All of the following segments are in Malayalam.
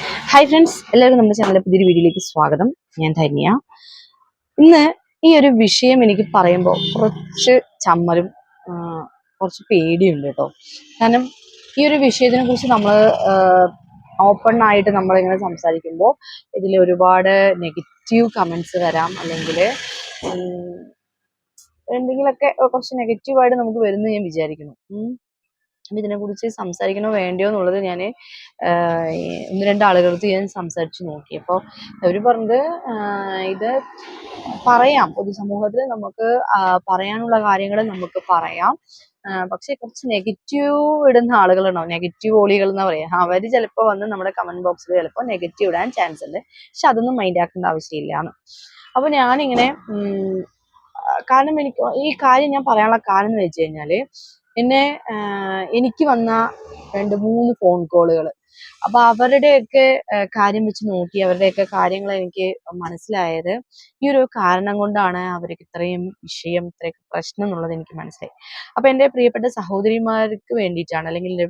ഹായ് ഫ്രണ്ട്സ് എല്ലാവരും നമ്മുടെ ചാനലിലെ പുതിയൊരു വീഡിയോയിലേക്ക് സ്വാഗതം. ഞാൻ ധന്യ. ഇന്ന് ഈ ഒരു വിഷയം എനിക്ക് പറയുമ്പോൾ കുറച്ച് ചമ്മലും കുറച്ച് പേടിയുണ്ട് കേട്ടോ. കാരണം ഈ ഒരു വിഷയത്തിനെ കുറിച്ച് നമ്മൾ ഓപ്പൺ ആയിട്ട് നമ്മളിങ്ങനെ സംസാരിക്കുമ്പോൾ ഇതിൽ ഒരുപാട് നെഗറ്റീവ് കമൻസ് വരാം. അല്ലെങ്കിൽ എന്തെങ്കിലുമൊക്കെ കുറച്ച് നെഗറ്റീവായിട്ട് നമുക്ക് വരുമെന്ന് ഞാൻ വിചാരിക്കുന്നു. അപ്പൊ ഇതിനെക്കുറിച്ച് സംസാരിക്കണോ വേണ്ടയോ എന്നുള്ളത് ഞാൻ ഒന്ന് രണ്ട് ആളുകൾക്ക് ഞാൻ സംസാരിച്ച് നോക്കി. അപ്പോൾ അവർ പറഞ്ഞത് ഇത് പറയാം. പൊതുസമൂഹത്തിൽ നമുക്ക് പറയാനുള്ള കാര്യങ്ങൾ നമുക്ക് പറയാം. പക്ഷേ കുറച്ച് നെഗറ്റീവ് ഇടുന്ന ആളുകളുണ്ടാവും. നെഗറ്റീവ് ഓളികൾ എന്ന് പറയാം. അവർ ചിലപ്പോൾ വന്ന് നമ്മുടെ കമന്റ് ബോക്സിൽ ചിലപ്പോൾ നെഗറ്റീവ് ഇടാൻ ചാൻസ് ഉണ്ട്. പക്ഷെ അതൊന്നും മൈൻഡ് ആക്കേണ്ട ആവശ്യമില്ലാന്ന് അപ്പൊ ഞാനിങ്ങനെ ഉം, കാരണം എനിക്ക് ഈ കാര്യം ഞാൻ പറയാനുള്ള കാരണം എന്ന് വെച്ച് കഴിഞ്ഞാൽ എന്നെ എനിക്ക് വന്ന രണ്ട് മൂന്ന് ഫോൺ കോളുകൾ അപ്പൊ അവരുടെയൊക്കെ കാര്യം വെച്ച് നോക്കി അവരുടെയൊക്കെ കാര്യങ്ങൾ എനിക്ക് മനസ്സിലായത് ഈ ഒരു കാരണം കൊണ്ടാണ് അവർക്ക് ഇത്രയും വിഷയം ഇത്രയും പ്രശ്നം എന്നുള്ളത് എനിക്ക് മനസ്സിലായി. അപ്പൊ എന്റെ പ്രിയപ്പെട്ട സഹോദരിമാർക്ക് വേണ്ടിയിട്ടാണ് അല്ലെങ്കിൽ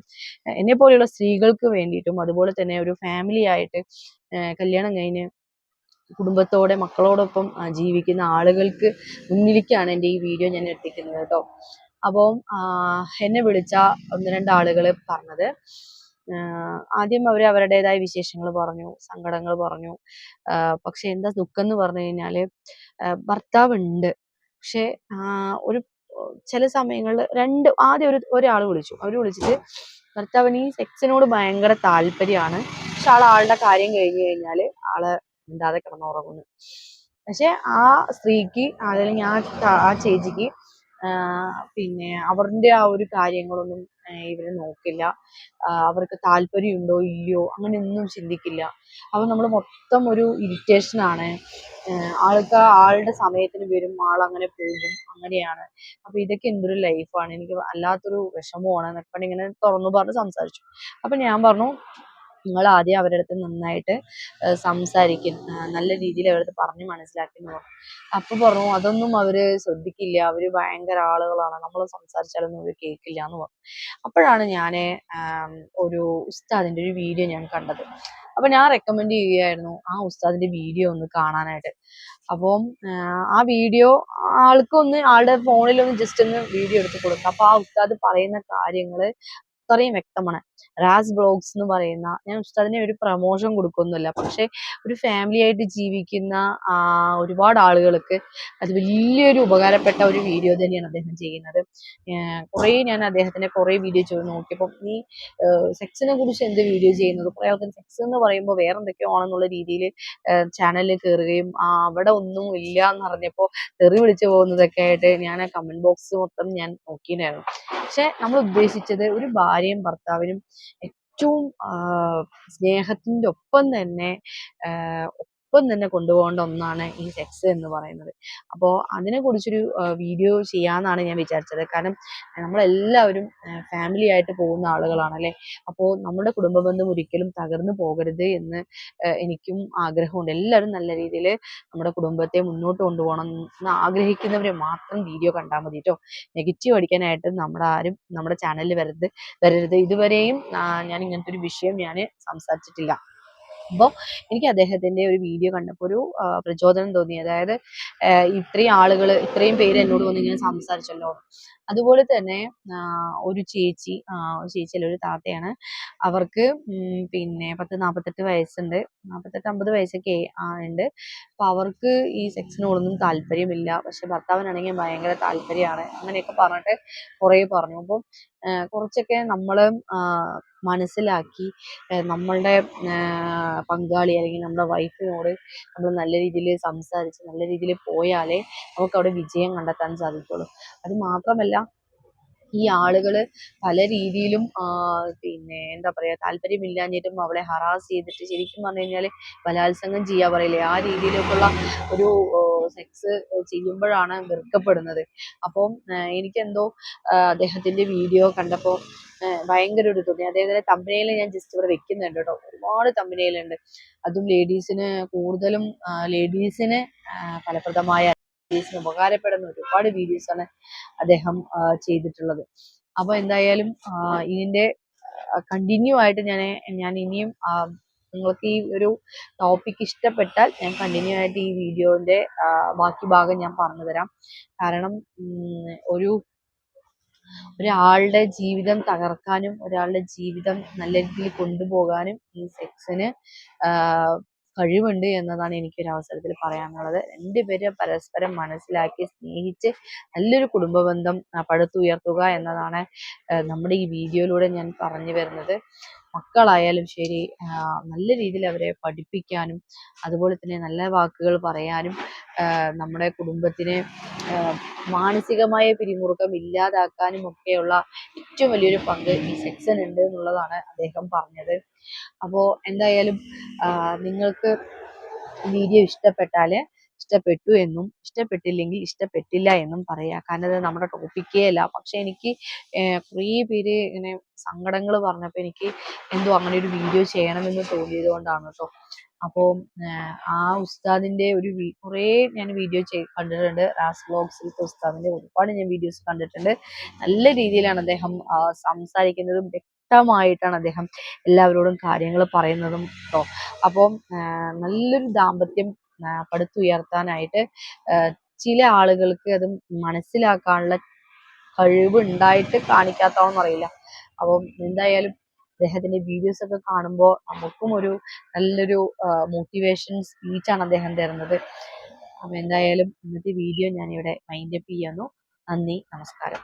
എന്നെ പോലെയുള്ള സ്ത്രീകൾക്ക് വേണ്ടിയിട്ടും അതുപോലെ തന്നെ ഒരു ഫാമിലി ആയിട്ട് കല്യാണം കഴിഞ്ഞ് കുടുംബത്തോടെ മക്കളോടൊപ്പം ജീവിക്കുന്ന ആളുകൾക്ക് മുന്നിലേക്കാണ് എന്റെ ഈ വീഡിയോ ഞാൻ എത്തിക്കുന്നത് കേട്ടോ. അപ്പം എന്നെ വിളിച്ച ഒന്ന് രണ്ട് ആളുകൾ പറഞ്ഞത്. ആദ്യം അവർ അവരുടേതായ വിശേഷങ്ങൾ പറഞ്ഞു സങ്കടങ്ങൾ പറഞ്ഞു. പക്ഷെ എന്താ ദുഃഖം എന്ന് പറഞ്ഞു കഴിഞ്ഞാൽ ഭർത്താവ് ഉണ്ട് പക്ഷെ ഒരു ചില സമയങ്ങളിൽ രണ്ട് ആദ്യം ഒരു ഒരാൾ വിളിച്ചു. അവർ വിളിച്ചിട്ട് ഭർത്താവിന് ഈ സെക്സിനോട് ഭയങ്കര താല്പര്യമാണ്. പക്ഷെ ആൾ ആളുടെ കാര്യം കഴിഞ്ഞു കഴിഞ്ഞാൽ ആൾ മിണ്ടാതെ കിടന്നുറങ്ങുന്നു. പക്ഷെ ആ സ്ത്രീക്ക് അല്ലെങ്കിൽ ആ ആ ചേച്ചിക്ക് പിന്നെ അവരുടെ ആ ഒരു കാര്യങ്ങളൊന്നും ഇവർ നോക്കില്ല. അവർക്ക് താല്പര്യമുണ്ടോ ഇല്ലയോ അങ്ങനെ ഒന്നും ചിന്തിക്കില്ല. അപ്പം നമ്മൾ മൊത്തം ഒരു ആഹ് ആൾക്ക് ആളുടെ സമയത്തിന് വരും അങ്ങനെ പോകും അങ്ങനെയാണ്. അപ്പൊ ഇതൊക്കെ എന്തൊരു ലൈഫാണ് എനിക്ക് വല്ലാത്തൊരു വിഷമമാണ്. എന്നൊക്കെ ഇങ്ങനെ തുറന്നു പറഞ്ഞ് സംസാരിച്ചു. അപ്പൊ ഞാൻ പറഞ്ഞു നിങ്ങൾ ആദ്യം അവരുടെ അടുത്ത് നന്നായിട്ട് സംസാരിക്കും. നല്ല രീതിയിൽ അവരുടെ അടുത്ത് പറഞ്ഞ് മനസ്സിലാക്കി പറഞ്ഞു. അപ്പൊ പറഞ്ഞു അതൊന്നും അവർ ശ്രദ്ധിക്കില്ല. അവർ ഭയങ്കര ആളുകളാണ്. നമ്മൾ സംസാരിച്ചാലൊന്നും അവർ കേൾക്കില്ല എന്ന് പറഞ്ഞു. അപ്പോഴാണ് ഞാൻ ഒരു ഉസ്താദിന്റെ ഒരു വീഡിയോ ഞാൻ കണ്ടത്. അപ്പൊ ഞാൻ റെക്കമെൻഡ് ചെയ്യുകയായിരുന്നു ആ ഉസ്താദിന്റെ വീഡിയോ ഒന്ന് കാണാനായിട്ട്. അപ്പം ആ വീഡിയോ ആൾക്കൊന്ന് ആളുടെ ഫോണിൽ ഒന്ന് ജസ്റ്റ് ഒന്ന് വീഡിയോ എടുത്ത് കൊടുക്കുക അപ്പൊ ആ ഉസ്താദ് പറയുന്ന കാര്യങ്ങൾ അത്രയും വ്യക്തമാണ്. റാസ് ബ്ലോഗ്സ് എന്ന് പറയുന്ന ഞാൻ ഉസ്താദിനെ ഒരു പ്രമോഷൻ കൊടുക്കൊന്നുമില്ല. പക്ഷെ ഒരു ഫാമിലി ആയിട്ട് ജീവിക്കുന്ന ഒരുപാട് ആളുകൾക്ക് അത് വലിയൊരു ഉപകാരപ്പെട്ട ഒരു വീഡിയോ തന്നെയാണ് അദ്ദേഹം ചെയ്യുന്നത്. കുറേ ഞാൻ അദ്ദേഹത്തിന്റെ കുറേ വീഡിയോ ചെയ്ത് നോക്കിയപ്പോൾ ഈ സെക്സിനെ കുറിച്ച് എന്ത് വീഡിയോ ചെയ്യുന്നത്? കുറേ ആൾക്കാർ സെക്സ് എന്ന് പറയുമ്പോൾ വേറെ എന്തൊക്കെയോ ആണെന്നുള്ള രീതിയിൽ ചാനലിൽ കയറുകയും അവിടെ ഒന്നും ഇല്ല എന്ന് പറഞ്ഞപ്പോൾ തെറി വിളിച്ചു പോകുന്നതൊക്കെ ആയിട്ട് ഞാൻ ആ കമന്റ് ബോക്സ് മൊത്തം ഞാൻ നോക്കിയിട്ടുണ്ടായിരുന്നു. പക്ഷെ നമ്മൾ ഉദ്ദേശിച്ചത് ഒരു ഭാര്യയും ഭർത്താവിനും ഏറ്റവും സ്നേഹത്തിന്റെ ഒപ്പം തന്നെ ഒപ്പം തന്നെ കൊണ്ടുപോകേണ്ട ഒന്നാണ് ഈ സെക്സ് എന്ന് പറയുന്നത്. അപ്പോൾ അതിനെ കുറിച്ചൊരു വീഡിയോ ചെയ്യാമെന്നാണ് ഞാൻ വിചാരിച്ചത്. കാരണം നമ്മളെല്ലാവരും ഫാമിലി ആയിട്ട് പോകുന്ന ആളുകളാണ് അല്ലെ അപ്പോൾ നമ്മുടെ കുടുംബ ബന്ധം ഒരിക്കലും തകർന്നു പോകരുത് എന്ന് എനിക്കും ആഗ്രഹമുണ്ട്. എല്ലാവരും നല്ല രീതിയിൽ നമ്മുടെ കുടുംബത്തെ മുന്നോട്ട് കൊണ്ടുപോകണം എന്ന് ആഗ്രഹിക്കുന്നവരെ മാത്രം വീഡിയോ കണ്ടാൽ മതി കേട്ടോ നെഗറ്റീവ് അടിക്കാനായിട്ട് നമ്മുടെ ആരും നമ്മുടെ ചാനലിൽ വരരുത് വരരുത്. ഇതുവരെയും ഞാൻ ഇങ്ങനത്തെ ഒരു വിഷയം ഞാൻ സംസാരിച്ചിട്ടില്ല. അപ്പോൾ എനിക്ക് അദ്ദേഹത്തിന്റെ ഒരു വീഡിയോ കണ്ടപ്പോൾ ഒരു പ്രചോദനം തോന്നി. അതായത് ഇത്രയും ആളുകൾ ഇത്രയും പേര് എന്നോട് വന്ന് ഇങ്ങനെ സംസാരിച്ചല്ലോ. അതുപോലെ തന്നെ ഒരു ചേച്ചി ചേച്ചിയല്ല ഒരു താത്തയാണ്. അവർക്ക് പിന്നെ പത്ത് നാൽപ്പത്തെട്ട് വയസ്സുണ്ട്. നാൽപ്പത്തെട്ട് അമ്പത് വയസ്സൊക്കെ ഉണ്ട്. അപ്പൊ അവർക്ക് ഈ സെക്സിനോടൊന്നും താല്പര്യമില്ല. പക്ഷെ ഭർത്താവിനാണെങ്കിൽ ഭയങ്കര താല്പര്യമാണ്. അങ്ങനെയൊക്കെ പറഞ്ഞിട്ട് കുറേ പറഞ്ഞു. അപ്പം കുറച്ചൊക്കെ നമ്മൾ മനസ്സിലാക്കി നമ്മളുടെ പങ്കാളി അല്ലെങ്കിൽ നമ്മുടെ വൈഫിനോട് നമ്മൾ നല്ല രീതിയിൽ സംസാരിച്ച് നല്ല രീതിയിൽ പോയാലേ നമുക്ക് അവിടെ വിജയം കണ്ടെത്താൻ സാധിക്കുള്ളൂ. അത് മാത്രമല്ല ഈ ആളുകൾ പല രീതിയിലും പിന്നെ എന്താ പറയാ താല്പര്യമില്ലാഞ്ഞിട്ടും അവളെ ഹറാസ് ചെയ്തിട്ട് ശരിക്കും പറഞ്ഞു കഴിഞ്ഞാൽ ബലാത്സംഗം ചെയ്യാ പറയില്ലേ? ആ രീതിയിലേക്കുള്ള ഒരു സെക്സ് ചെയ്യുമ്പോഴാണ് വെറുക്കപ്പെടുന്നത്. അപ്പം ആഹ് എനിക്കെന്തോ അദ്ദേഹത്തിന്റെ വീഡിയോ കണ്ടപ്പോൾ ഭയങ്കര ഒരു തോന്നി അതേപോലെ തമ്പനയിൽ ഞാൻ ജസ്റ്റ് ഇവിടെ വെക്കുന്നുണ്ട് കേട്ടോ. ഒരുപാട് തമ്പനയിലുണ്ട് അതും ലേഡീസിന് കൂടുതലും ലേഡീസിന് ഫലപ്രദമായ ലേഡീസിന് ഉപകാരപ്പെടുന്ന ഒരുപാട് വീഡിയോസ് ആണ് അദ്ദേഹം ചെയ്തിട്ടുള്ളത്. അപ്പൊ എന്തായാലും ഇതിന്റെ കണ്ടിന്യൂ ആയിട്ട് ഞാൻ ഞാൻ ഇനിയും നിങ്ങൾക്ക് ഈ ഒരു ടോപ്പിക് ഇഷ്ടപ്പെട്ടാൽ ഞാൻ കണ്ടിന്യൂ ആയിട്ട് ഈ വീഡിയോന്റെ ബാക്കി ഭാഗം ഞാൻ പറഞ്ഞു തരാം. കാരണം ഒരു ഒരാളുടെ ജീവിതം തകർക്കാനും ഒരാളുടെ ജീവിതം നല്ല രീതിയിൽ കൊണ്ടുപോകാനും ഈ സെക്സിന് കഴിവുണ്ട് എന്നതാണ് എനിക്കൊരു അവസരത്തിൽ പറയാനുള്ളത്. രണ്ടുപേരെ പരസ്പരം മനസ്സിലാക്കി സ്നേഹിച്ച് നല്ലൊരു കുടുംബ ബന്ധം പടുത്തുയർത്തുക എന്നതാണ് നമ്മുടെ ഈ വീഡിയോയിലൂടെ ഞാൻ പറഞ്ഞു വരുന്നത്. മക്കളായാലും ശരി നല്ല രീതിയിൽ അവരെ പഠിപ്പിക്കാനും അതുപോലെ തന്നെ നല്ല വാക്കുകൾ പറയാനും നമ്മുടെ കുടുംബത്തിന് മാനസികമായ പിരിമുറുക്കം ഇല്ലാതാക്കാനും ഒക്കെയുള്ള ഏറ്റവും വലിയൊരു പങ്ക് ഈ സെക്സിന് ഉണ്ട് എന്നുള്ളതാണ് അദ്ദേഹം പറഞ്ഞത്. അപ്പോൾ എന്തായാലും നിങ്ങൾക്ക് വീഡിയോ ഇഷ്ടപ്പെട്ടാൽ ഇഷ്ടപ്പെട്ടു എന്നും ഇഷ്ടപ്പെട്ടില്ലെങ്കിൽ ഇഷ്ടപ്പെട്ടില്ല എന്നും പറയാ. കാരണം അത് നമ്മുടെ ടോപ്പിക്കേ അല്ല. പക്ഷെ എനിക്ക് കുറേ പേര് ഇങ്ങനെ സങ്കടങ്ങൾ പറഞ്ഞപ്പോൾ എനിക്ക് എന്തോ അങ്ങനെ ഒരു വീഡിയോ ചെയ്യണമെന്ന് തോന്നിയത് കൊണ്ടാണ് കേട്ടോ അപ്പോൾ ആ ഉസ്താദിന്റെ ഒരു കുറേ ഞാൻ വീഡിയോ കണ്ടിട്ടുണ്ട്. റാസ് ബ്ലോഗ്സിൽ ഉസ്താദിന്റെ ഒരുപാട് ഞാൻ വീഡിയോസ് കണ്ടിട്ടുണ്ട്. നല്ല രീതിയിലാണ് അദ്ദേഹം സംസാരിക്കുന്നതും വ്യക്തമായിട്ടാണ് അദ്ദേഹം എല്ലാവരോടും കാര്യങ്ങൾ പറയുന്നതും കേട്ടോ അപ്പോ നല്ലൊരു ദാമ്പത്യം പടുത്തുയർത്താനായിട്ട് ചില ആളുകൾക്ക് അത് മനസ്സിലാക്കാനുള്ള കഴിവ് ഉണ്ടായിട്ട് കാണിക്കാത്തതാണെന്ന് അറിയില്ല അപ്പം എന്തായാലും അദ്ദേഹത്തിന്റെ വീഡിയോസ് ഒക്കെ കാണുമ്പോൾ നമുക്കും ഒരു നല്ലൊരു മോട്ടിവേഷൻ സ്പീച്ചാണ് അദ്ദേഹം തരുന്നത്. അപ്പം എന്തായാലും ഇന്നത്തെ വീഡിയോ ഞാനിവിടെ മൈൻഡപ്പ് ചെയ്യുന്നു. നന്ദി നമസ്കാരം.